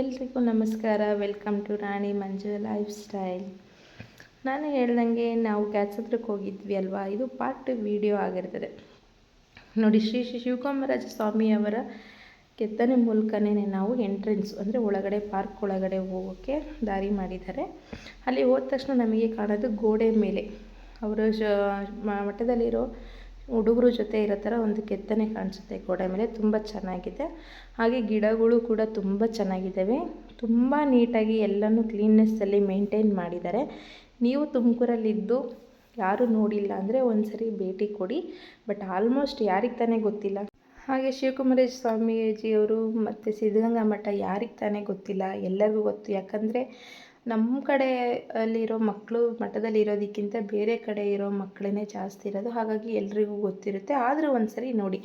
ಎಲ್ರಿಗೂ ನಮಸ್ಕಾರ. Welcome to Rani Manju lifestyle ನಾನು ಹೇಳ್ದಂಗೆ ನಾವು ಕ್ಯಾಚ್ ಹೋಗಿದ್ವಿ ಅಲ್ವಾ? ಇದು ಪಾರ್ಟ್ ವಿಡಿಯೋ ಆಗಿರ್ತದೆ. ನೋಡಿ, ಶ್ರೀ ಶ್ರೀ ಶಿವಕುಮಾರಾಜ ಸ್ವಾಮಿಯವರ ಕೆತ್ತನೆ ಮೂಲಕನೇ ನಾವು ಎಂಟ್ರೆನ್ಸ್ ಅಂದರೆ ಒಳಗಡೆ ಪಾರ್ಕ್ ಒಳಗಡೆ ಹೋಗೋಕ್ಕೆ ದಾರಿ ಮಾಡಿದ್ದಾರೆ. ಅಲ್ಲಿ ಹೋದ ತಕ್ಷಣ ನಮಗೆ ಕಾಣೋದು ಗೋಡೆ ಮೇಲೆ. ಅವರು ಶ ಮಠದಲ್ಲಿರೋ ಹುಡುಗರು ಜೊತೆ ಇರೋ ಥರ ಒಂದು ಕೆತ್ತನೆ ಕಾಣಿಸುತ್ತೆ ಗೋಡೆ ಮೇಲೆ. ತುಂಬ ಚೆನ್ನಾಗಿದೆ. ಹಾಗೆ ಗಿಡಗಳು ಕೂಡ ತುಂಬ ಚೆನ್ನಾಗಿದ್ದಾವೆ. ತುಂಬ ನೀಟಾಗಿ ಎಲ್ಲನೂ ಕ್ಲೀನ್ನೆಸ್ಸಲ್ಲಿ ಮೇಂಟೈನ್ ಮಾಡಿದ್ದಾರೆ. ನೀವು ತುಮಕೂರಲ್ಲಿದ್ದು ಯಾರೂ ನೋಡಿಲ್ಲ ಅಂದರೆ ಒಂದು ಸರಿ ಭೇಟಿ ಕೊಡಿ. ಬಟ್ ಆಲ್ಮೋಸ್ಟ್ ಯಾರಿಗೆ ತಾನೇ ಗೊತ್ತಿಲ್ಲ. ಹಾಗೆ ಶಿವಕುಮಾರೇಶ ಸ್ವಾಮೀಜಿಯವರು ಮತ್ತು ಸಿದ್ಧಗಂಗಾ ಮಠ ಯಾರಿಗೆ ತಾನೇ ಗೊತ್ತಿಲ್ಲ? ಎಲ್ಲರಿಗೂ ಗೊತ್ತು. ಯಾಕಂದರೆ ನಮ್ಮ ಕಡೆ ಅಲ್ಲಿರೋ ಮಕ್ಕಳು ಮಠದಲ್ಲಿ ಇರೋದಕ್ಕಿಂತ ಬೇರೆ ಕಡೆ ಇರೋ ಮಕ್ಕಳೇ ಜಾಸ್ತಿ ಇರೋದು. ಹಾಗಾಗಿ ಎಲ್ರಿಗೂ ಗೊತ್ತಿರುತ್ತೆ. ಆದರೂ ಒಂದು ಸರಿ ನೋಡಿ.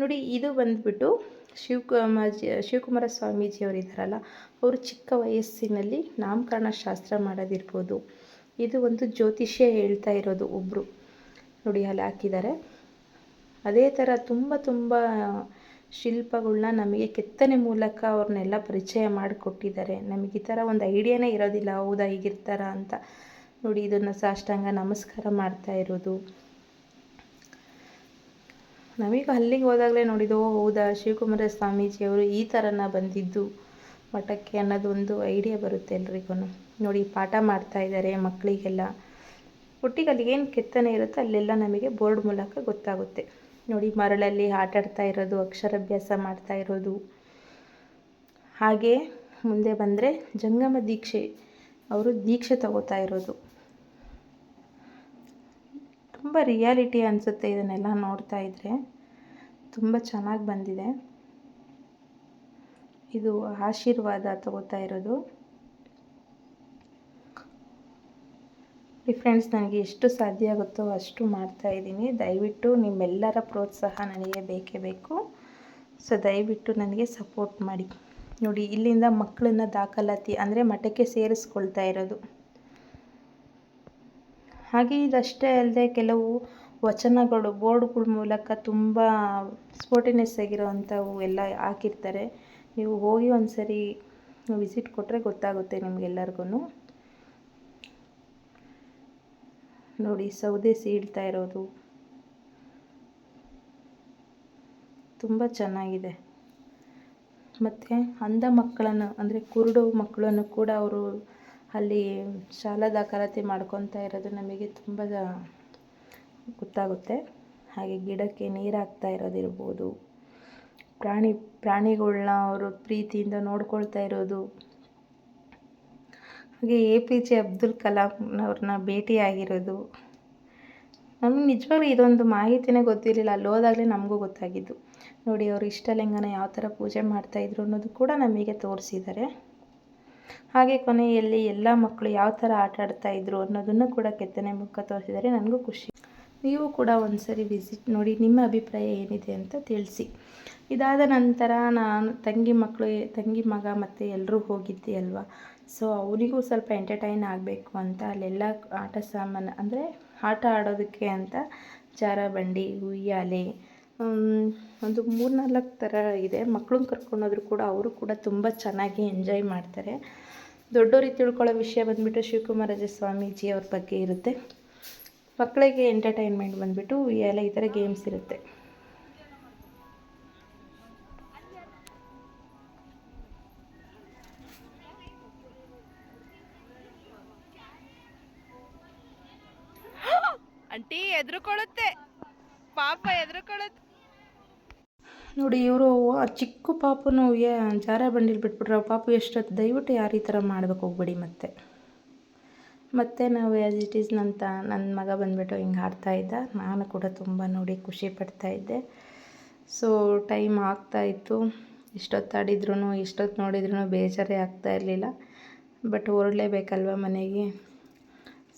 ನೋಡಿ, ಇದು ಬಂದುಬಿಟ್ಟು ಶಿವಕುಮಾರ್ ಶಿವಕುಮಾರ ಸ್ವಾಮೀಜಿಯವರು ಇದ್ದಾರಲ್ಲ ಅವರು ಚಿಕ್ಕ ವಯಸ್ಸಿನಲ್ಲಿ ನಾಮಕರಣ ಶಾಸ್ತ್ರ ಮಾಡೋದಿರ್ಬೋದು. ಇದು ಒಂದು ಜ್ಯೋತಿಷ್ಯ ಹೇಳ್ತಾ ಇರೋದು ಒಬ್ಬರು ನೋಡಿ, ಅಲ್ಲಿ ಹಾಕಿದ್ದಾರೆ. ಅದೇ ಥರ ತುಂಬ ತುಂಬ ಶಿಲ್ಪಗಳನ್ನ ನಮಗೆ ಕೆತ್ತನೆ ಮೂಲಕ ಅವ್ರನ್ನೆಲ್ಲ ಪರಿಚಯ ಮಾಡಿಕೊಟ್ಟಿದ್ದಾರೆ. ನಮಗೆ ಈ ಥರ ಒಂದು ಐಡಿಯಾನೇ ಇರೋದಿಲ್ಲ, ಹೌದಾ, ಹೀಗಿರ್ತಾರ ಅಂತ. ನೋಡಿ, ಇದನ್ನು ಸಾಷ್ಟಾಂಗ ನಮಸ್ಕಾರ ಮಾಡ್ತಾ ಇರೋದು. ನಮಗೆ ಅಲ್ಲಿಗೆ ಹೋದಾಗಲೇ ನೋಡಿದ್ದು ಹೌದಾ, ಶಿವಕುಮಾರ ಸ್ವಾಮೀಜಿಯವರು ಈ ಥರನ ಬಂದಿದ್ದು ಮಠಕ್ಕೆ ಅನ್ನೋದೊಂದು ಐಡಿಯಾ ಬರುತ್ತೆ ಎಲ್ರಿಗೂ. ನೋಡಿ, ಪಾಠ ಮಾಡ್ತಾ ಇದ್ದಾರೆ ಮಕ್ಕಳಿಗೆಲ್ಲ. ಒಟ್ಟಿಗೆ ಅಲ್ಲಿಗೇನು ಕೆತ್ತನೆ ಇರುತ್ತೋ ಅಲ್ಲೆಲ್ಲ ನಮಗೆ ಬೋರ್ಡ್ ಮೂಲಕ ಗೊತ್ತಾಗುತ್ತೆ. ನೋಡಿ ಮರಳಲ್ಲಿ ಆಟಾಡ್ತಾ ಇರೋದು, ಅಕ್ಷರಾಭ್ಯಾಸ ಮಾಡ್ತಾ ಇರೋದು. ಹಾಗೆ ಮುಂದೆ ಬಂದರೆ ಜಂಗಮ ದೀಕ್ಷೆ, ಅವರು ದೀಕ್ಷೆ ತಗೋತಾ ಇರೋದು. ತುಂಬ ರಿಯಾಲಿಟಿ ಅನಿಸುತ್ತೆ ಇದನ್ನೆಲ್ಲ ನೋಡ್ತಾ ಇದ್ದರೆ ತುಂಬ ಚೆನ್ನಾಗಿ ಬಂದಿದೆ. ಇದು ಆಶೀರ್ವಾದ ತಗೋತಾ ಇರೋದು. ಫ್ರೆಂಡ್ಸ್ ನನಗೆ ಎಷ್ಟು ಸಾಧ್ಯ ಆಗುತ್ತೋ ಅಷ್ಟು ಮಾಡ್ತಾ ಇದ್ದೀನಿ. ದಯವಿಟ್ಟು ನಿಮ್ಮೆಲ್ಲರ ಪ್ರೋತ್ಸಾಹ ನನಗೆ ಬೇಕೇ ಬೇಕು. ಸೊ ದಯವಿಟ್ಟು ನನಗೆ ಸಪೋರ್ಟ್ ಮಾಡಿ. ನೋಡಿ, ಇಲ್ಲಿಂದ ಮಕ್ಕಳನ್ನ ದಾಖಲಾತಿ ಅಂದರೆ ಮಠಕ್ಕೆ ಸೇರಿಸ್ಕೊಳ್ತಾ ಇರೋದು. ಹಾಗೆ ಇದಷ್ಟೇ ಅಲ್ಲದೆ ಕೆಲವು ವಚನಗಳು, ಬೋರ್ಡ್ಗಳ ಮೂಲಕ ತುಂಬ ಸ್ಪೋರ್ಟಿನೆಸ್ ಆಗಿರೋವಂಥವು ಎಲ್ಲ ಹಾಕಿರ್ತಾರೆ. ನೀವು ಹೋಗಿ ಒಂದು ಸರಿ ವಿಸಿಟ್ ಕೊಟ್ಟರೆ ಗೊತ್ತಾಗುತ್ತೆ ನಿಮಗೆಲ್ಲರಿಗೂ ನೋಡಿ, ಸೌದೆ ಸೀಳ್ತಾ ಇರೋದು. ತುಂಬ ಚೆನ್ನಾಗಿದೆ. ಮತ್ತು ಅಂಧ ಮಕ್ಕಳನ್ನು, ಅಂದರೆ ಕುರುಡು ಮಕ್ಕಳನ್ನು ಕೂಡ ಅವರು ಅಲ್ಲಿ ಶಾಲಾ ದಾಖಲಾತಿ ಮಾಡ್ಕೊತಾ ಇರೋದು ನಮಗೆ ತುಂಬ ಗೊತ್ತಾಗುತ್ತೆ. ಹಾಗೆ ಗಿಡಕ್ಕೆ ನೀರು ಹಾಕ್ತಾ ಇರೋದಿರ್ಬೋದು. ಪ್ರಾಣಿ ಪ್ರಾಣಿಗಳನ್ನ ಅವರು ಪ್ರೀತಿಯಿಂದ ನೋಡ್ಕೊಳ್ತಾ ಇರೋದು. ಹಾಗೆ ಎ ಪಿ ಜೆ ಅಬ್ದುಲ್ ಕಲಾಂನವ್ರನ್ನ ಭೇಟಿಯಾಗಿರೋದು. ನಮ್ಗೆ ನಿಜವಾಗ್ಲೂ ಇದೊಂದು ಮಾಹಿತಿನೇ ಗೊತ್ತಿರಲಿಲ್ಲ. ಅಲ್ಲಿ ಹೋದಾಗಲೇ ನಮಗೂ ಗೊತ್ತಾಗಿದ್ದು. ನೋಡಿ, ಅವರು ಇಷ್ಟಲಿಂಗನ ಯಾವ ಥರ ಪೂಜೆ ಮಾಡ್ತಾಯಿದ್ರು ಅನ್ನೋದು ಕೂಡ ನಮಗೆ ತೋರಿಸಿದ್ದಾರೆ. ಹಾಗೆ ಕೊನೆಯಲ್ಲಿ ಎಲ್ಲ ಮಕ್ಕಳು ಯಾವ ಥರ ಆಟ ಆಡ್ತಾಯಿದ್ರು ಅನ್ನೋದನ್ನು ಕೂಡ ಕೆತ್ತನೆ ಮುಖ ತೋರಿಸಿದ್ದಾರೆ. ನನಗೂ ಖುಷಿ. ನೀವು ಕೂಡ ಒಂದು ಸರಿ ವಿಸಿಟ್ ನೋಡಿ ನಿಮ್ಮ ಅಭಿಪ್ರಾಯ ಏನಿದೆ ಅಂತ ತಿಳಿಸಿ. ಇದಾದ ನಂತರ ನಾನು ತಂಗಿ ಮಕ್ಕಳು ತಂಗಿ ಮಗ ಮತ್ತು ಎಲ್ಲರೂ ಹೋಗಿದ್ದೆ ಅಲ್ವಾ? ಸೊ ಅವನಿಗೂ ಸ್ವಲ್ಪ ಎಂಟರ್ಟೈನ್ ಆಗಬೇಕು ಅಂತ ಅಲ್ಲೆಲ್ಲ ಆಟ ಸಾಮಾನು ಅಂದರೆ ಆಟ ಆಡೋದಕ್ಕೆ ಅಂತ ಜಾರಬಂಡಿ ಉಯ್ಯಾಲೆ ಒಂದು ಮೂರು ನಾಲ್ಕು ಥರ ಇದೆ. ಮಕ್ಳನ್ನ ಕರ್ಕೊಂಡೋದ್ರು ಕೂಡ ಅವರು ಕೂಡ ತುಂಬ ಚೆನ್ನಾಗಿ ಎಂಜಾಯ್ ಮಾಡ್ತಾರೆ. ದೊಡ್ಡವ್ರಿಗೆ ತಿಳ್ಕೊಳ್ಳೋ ವಿಷಯ ಬಂದುಬಿಟ್ಟು ಶಿವಕುಮಾರಾಜ ಸ್ವಾಮೀಜಿ ಅವ್ರ ಬಗ್ಗೆ ಇರುತ್ತೆ. ಮಕ್ಕಳಿಗೆ ಎಂಟರ್ಟೈನ್ಮೆಂಟ್ ಬಂದುಬಿಟ್ಟು ಎಲ್ಲ ಈ ಥರ ಗೇಮ್ಸ್ ಇರುತ್ತೆ. ಅಂಟಿ ಎದ್ರುಕೊಳ್ಳುತ್ತೆ ಪಾಪ ಎದ್ರುಕೊಳ್ಳುತ್ತೆ ನೋಡಿ ಇವರು ಆ ಚಿಕ್ಕ ಪಾಪನು ಜಾರ ಬಂಡಿಲಿ ಬಿಟ್ಬಿಟ್ರೆ ಪಾಪು ಎಷ್ಟೊತ್ತು ದಯವಿಟ್ಟು ಯಾರು ಈ ಥರ ಮಾಡ್ಬೇಕು ಹೋಗ್ಬೇಡಿ ಮತ್ತೆ. ಮತ್ತು ನಾವು ಆ್ಯಸ್ ಇಟ್ ಈಸ್ ನನ್ನ ತ ನನ್ನ ಮಗ ಬಂದುಬಿಟ್ಟು ಹಿಂಗೆ ಇದ್ದ. ನಾನು ಕೂಡ ತುಂಬ ನೋಡಿ ಖುಷಿ ಪಡ್ತಾಯಿದ್ದೆ ಸೊ ಟೈಮ್ ಆಗ್ತಾಯಿತ್ತು ಇಷ್ಟೊತ್ತು ಆಡಿದ್ರೂ ಇಷ್ಟೊತ್ತು ನೋಡಿದ್ರು ಬೇಜಾರೇ ಆಗ್ತಾ ಇರಲಿಲ್ಲ. ಬಟ್ ಹೊರಡಲೇಬೇಕಲ್ವ ಮನೆಗೆ?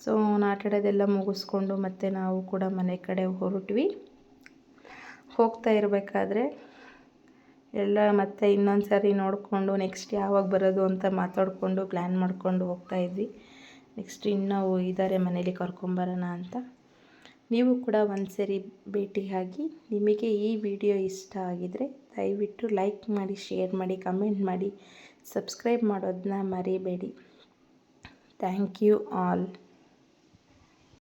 ಸೊ ಆಟಾಡೋದೆಲ್ಲ ಮುಗಿಸ್ಕೊಂಡು ಮತ್ತೆ ನಾವು ಕೂಡ ಮನೆ ಕಡೆ ಹೊರಟ್ವಿ. ಹೋಗ್ತಾ ಇರಬೇಕಾದ್ರೆ ಎಲ್ಲ ಮತ್ತೆ ಇನ್ನೊಂದು ಸಾರಿ ನೋಡಿಕೊಂಡು ನೆಕ್ಸ್ಟ್ ಯಾವಾಗ ಬರೋದು ಅಂತ ಮಾತಾಡಿಕೊಂಡು ಪ್ಲ್ಯಾನ್ ಮಾಡಿಕೊಂಡು ಹೋಗ್ತಾಯಿದ್ವಿ ನೆಕ್ಸ್ಟ್ ಇನ್ನೂ ಇದ್ದಾರೆ ಮನೇಲಿ ಕರ್ಕೊಂಬರೋಣ ಅಂತ. ನೀವು ಕೂಡ ಒಂದು ಸರಿ ಭೇಟಿಯಾಗಿ ನಿಮಗೆ ಈ ವಿಡಿಯೋ ಇಷ್ಟ ಆಗಿದರೆ ದಯವಿಟ್ಟು ಲೈಕ್ ಮಾಡಿ, ಶೇರ್ ಮಾಡಿ, ಕಮೆಂಟ್ ಮಾಡಿ, ಸಬ್ಸ್ಕ್ರೈಬ್ ಮಾಡೋದನ್ನ ಮರಿಬೇಡಿ. Thank you all.